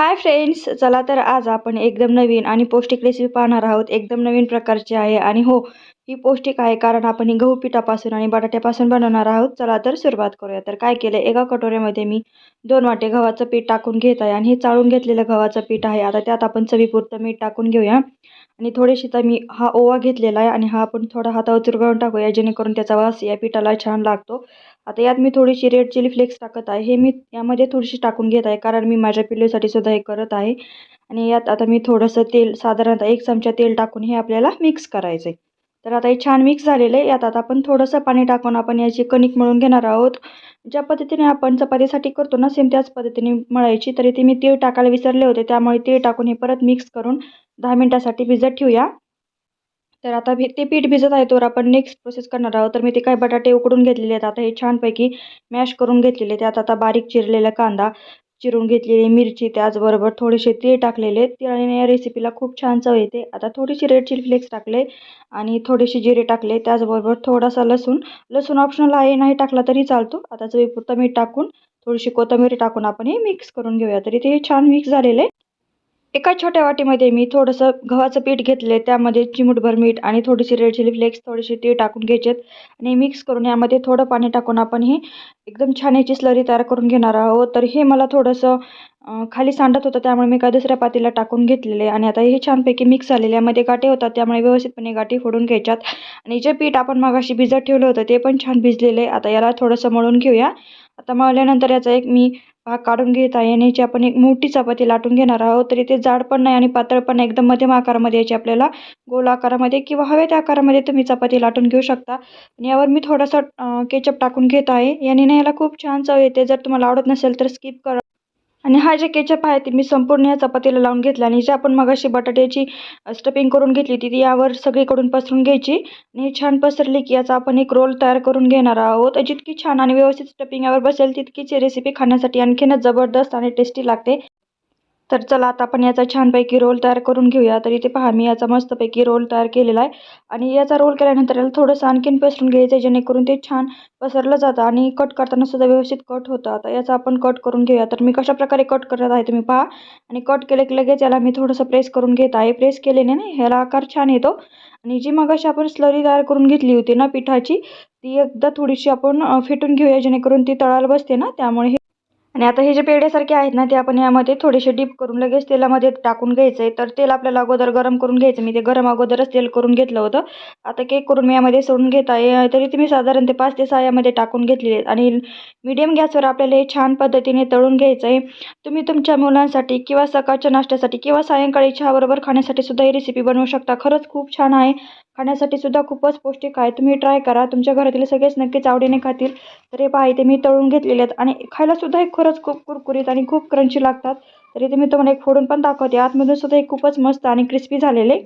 Hi friends चला तर आज आपण एकदम नवीन आणि पौष्टिक रेसिपी पाहणार आहोत. एकदम नवीन प्रकारची आहे आणि हो ही पौष्टिक आहे कारण आपण ही गहू पिठापासून आणि बटाट्यापासून बनवणार आहोत. चला तर सुरुवात करूया. तर काय केलं एका कटोऱ्यामध्ये मी दोन वाटे गव्हाचं पीठ टाकून घेत आहे आणि हे चाळून घेतलेलं गव्हाचं पीठ आहे. आता त्यात आपण चवीपुरतं मीठ टाकून घेऊया. आणि थोडीशी तर मी हा ओवा घेतलेला आहे आणि हा आपण थोडा हातावर चुरगळून टाकूया जेणेकरून त्याचा वास या पिठाला छान लागतो. आता यात मी थोडीशी रेड चिली फ्लेक्स टाकत आहे. हे मी यामध्ये थोडीशी टाकून घेत आहे कारण मी माझ्या पिल्लूसाठी सुद्धा हे करत आहे. आणि यात आता मी थोडंसं तेल साधारणतः एक चमचा तेल टाकून हे आपल्याला मिक्स करायचं आहे तर आता हे छान मिक्स झालेलं आहे. यात आता आपण थोडंसं पाणी टाकून आपण याची कणिक मळून घेणार आहोत. ज्या पद्धतीने आपण चपातीसाठी करतो ना सेम त्याच पद्धतीने मळायची. तरी ते मी तीळ टाकायला विसरले होते. त्यामुळे तीळ टाकून हे परत मिक्स करून दहा मिनटासाठी भिजत ठेवूया. तर आता भि ते पीठ भिजत आहे तर आपण नेक्स्ट प्रोसेस करणार आहोत. तर मी ते काय बटाटे उकडून घेतलेले आहेत. आता हे छानपैकी मॅश करून घेतलेले त्यात आता बारीक चिरलेला कांदा चिरून घेतलेली मिरची त्याचबरोबर थोडेसे तीळ टाकलेले तिळाने या रेसिपीला खूप छान चव येते. आता थोडीशी रेड चिली फ्लेक्स टाकले आणि थोडेसे जिरे टाकले. त्याचबरोबर थोडासा लसूण. लसूण ऑप्शनल आहे नाही टाकला तरी चालतो. आता चवीपुरतं मीठ टाकून थोडीशी कोथिंबीर टाकून आपण हे मिक्स करून घेऊया. तरी ते छान मिक्स झालेले एका छोट्या वाटीमध्ये मी थोडंसं गव्हाचं पीठ घेतले त्यामध्ये चिमूटभर मीठ आणि थोडीशी रेड चिली फ्लेक्स थोडीशी ती टाकून घ्यायचेत. आणि मिक्स करून यामध्ये थोडं पाणी टाकून आपण ही एकदम छान याची स्लरी तयार करून घेणार आहोत. तर हे मला थोडंसं खाली सांडत होतं त्यामुळे मी काय दुसऱ्या पातीला टाकून घेतलेले आणि आता हे छानपैकी मिक्स झालेले यामध्ये गाठी होतात त्यामुळे व्यवस्थितपणे गाठी फोडून घ्यायच्यात. आणि जे पीठ आपण मगाशी भिजत ठेवलं होतं ते पण छान भिजलेले आता याला थोडंसं मळून घेऊया. आता मळल्यानंतर याचा एक मी हा काढून घेत आहे. आणि याची आपण एक मोठी चपाती लाटून घेणार आहोत. तरी ते जाड पण नाही आणि पातळ पण नाही. एकदम मध्यम आकारामध्ये याची आपल्याला गोल आकारामध्ये किंवा हव्या त्या आकारामध्ये तुम्ही चपाती लाटून घेऊ शकता. आणि यावर मी थोडासा केचप टाकून घेत आहे. याने ना याला खूप छान चव येते. जर तुम्हाला आवडत नसेल तर स्किप करा. आणि हा जे केचप आहे ते मी संपूर्ण या चपातीला लावून घेतला आणि जे आपण मगाशी बटाट्याची स्टफिंग करून घेतली ती यावर सगळीकडून पसरून घ्यायची आणि छान पसरली की याचा आपण एक रोल तयार करून घेणार आहोत. जितकी छान आणि व्यवस्थित स्टफिंग यावर बसेल तितकीच रेसिपी खाण्यासाठी आणखीनच जबरदस्त आणि टेस्टी लागते. तर चला आता आपण याचा छानपैकी रोल तयार करून घेऊया. तर इथे पहा मी याचा मस्तपैकी रोल तयार केलेला आहे. आणि याचा रोल केल्यानंतर याला थोडंसं आणखीन पसरून घ्यायचं आहे जेणेकरून ते छान पसरलं जातं आणि कट करताना सुद्धा व्यवस्थित कट होतं. आता याचा आपण कट करून घेऊया. तर मी कशाप्रकारे कट करत आहे तुम्ही पहा. आणि कट केले की लगेच याला मी थोडंसं प्रेस करून घेत आहे. प्रेस केल्याने ना ह्याला आकार छान येतो. आणि जी मग अशी आपण स्लरी तयार करून घेतली होती ना पिठाची ती एकदा थोडीशी आपण फेटून घेऊया जेणेकरून ती तळाला बसते ना. त्यामुळे आणि आता हे जे पेढ्यासारखे आहेत ना ते आपण यामध्ये थोडेसे डीप करून लगेच तेलामध्ये टाकून घ्यायचं आहे तर तेल आपल्याला अगोदर गरम करून घ्यायचं. मी ते गरम अगोदरच तेल करून घेतलं होतं. आता केक करून मी यामध्ये सोडून घेत आहे. तरी तुम्ही साधारण ते पाच ते सहा यामध्ये टाकून घेतलेले आहेत. आणि मीडियम गॅसवर आपल्याला हे छान पद्धतीने तळून घ्यायचं आहे तुम्ही तुमच्या मुलांसाठी किंवा सकाळच्या नाश्त्यासाठी किंवा सायंकाळी चहाबरोबर खाण्यासाठी सुद्धा ही रेसिपी बनवू शकता. खरंच खूप छान आहे. खाण्यासाठी सुद्धा खूपच पौष्टिक आहे. तुम्ही ट्राय करा. तुमच्या घरातील सगळेच नक्कीच आवडीने खातील. तर हे पहा इथे मी तळून घेतलेले आहेत आणि खायला सुद्धा खरंच खूप कुरकुरीत आणि खूप क्रंची लागतात. तरी इथे मी तुम्हाला एक फोडून पण दाखवते. आतमधून सुद्धा हे खूपच मस्त आणि क्रिस्पी झालेले.